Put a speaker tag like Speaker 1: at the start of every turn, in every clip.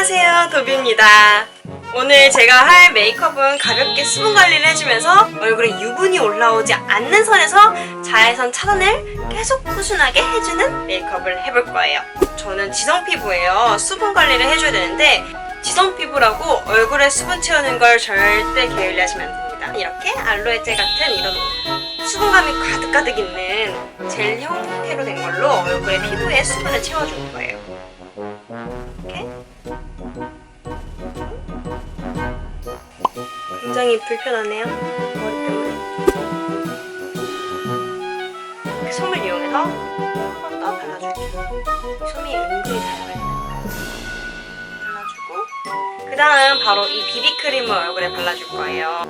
Speaker 1: 안녕하세요 도비입니다. 오늘 제가 할 메이크업은 가볍게 수분 관리를 해주면서 얼굴에 유분이 올라오지 않는 선에서 자외선 차단을 계속 꾸준하게 해주는 메이크업을 해볼 거예요. 저는 지성 피부예요. 수분 관리를 해줘야 되는데 지성 피부라고 얼굴에 수분 채우는 걸 절대 게을리하시면 안 됩니다. 이렇게 알로에 젤 같은 이런 수분감이 가득가득 있는 젤 형태로 된 걸로 얼굴에 피부에 수분을 채워줄 거예요 굉장히 불편하네요. 머리 때문에. 솜을 이용해서 한 번 더 발라줄게요. 이 솜이 은근히 잘 발려요. 발라주고 그 다음 바로 이 비비크림을 얼굴에 발라줄 거예요.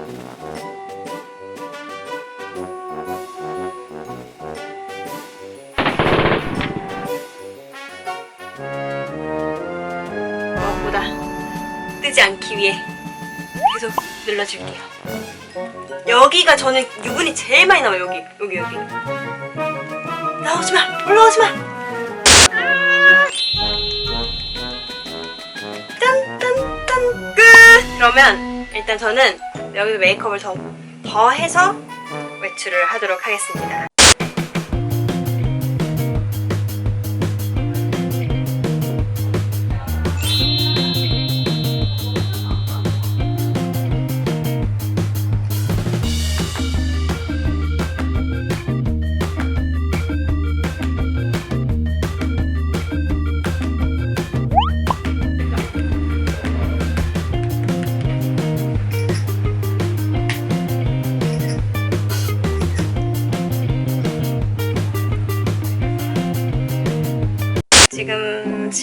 Speaker 1: 뜨지 않기 위해 계속 눌러줄게요. 여기가 저는 유분이 제일 많이 나와요. 여기, 여기, 여기. 나오지 마! 올라오지 마! 딴딴딴 끝! 그러면 일단 저는 여기서 메이크업을 더, 더 해서 외출을 하도록 하겠습니다.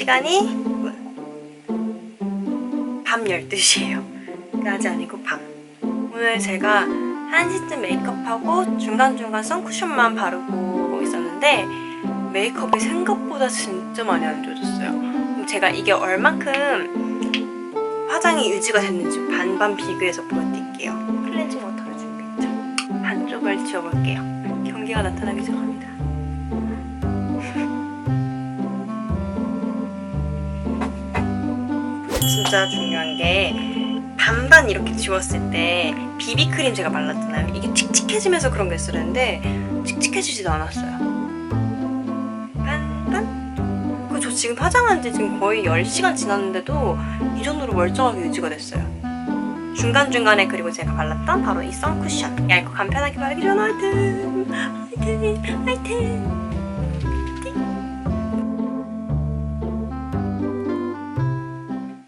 Speaker 1: 시간이 밤 12시예요. 낮이 아니고 밤. 오늘 제가 1시쯤 메이크업하고 중간중간 선쿠션만 바르고 있었는데 메이크업이 생각보다 진짜 많이 안 좋아졌어요. 제가 이게 얼만큼 화장이 유지가 됐는지 반반 비교해서 보여드릴게요. 클렌징 워터를 준비했죠. 반쪽을 지워볼게요. 경계가 나타나기 시작합니다. 진짜 중요한 게 반반 이렇게 지웠을 때 비비크림 제가 발랐잖아요. 이게 칙칙해지면서 그런 게 있었는데 칙칙해지지도 않았어요. 반반? 그저 지금 화장한 지 지금 거의 10시간 지났는데도 이 정도로 멀쩡하게 유지가 됐어요. 중간중간에 그리고 제가 발랐던 바로 이 선쿠션 얇고 간편하게 바르기 좋은 아이템 아이템 아이템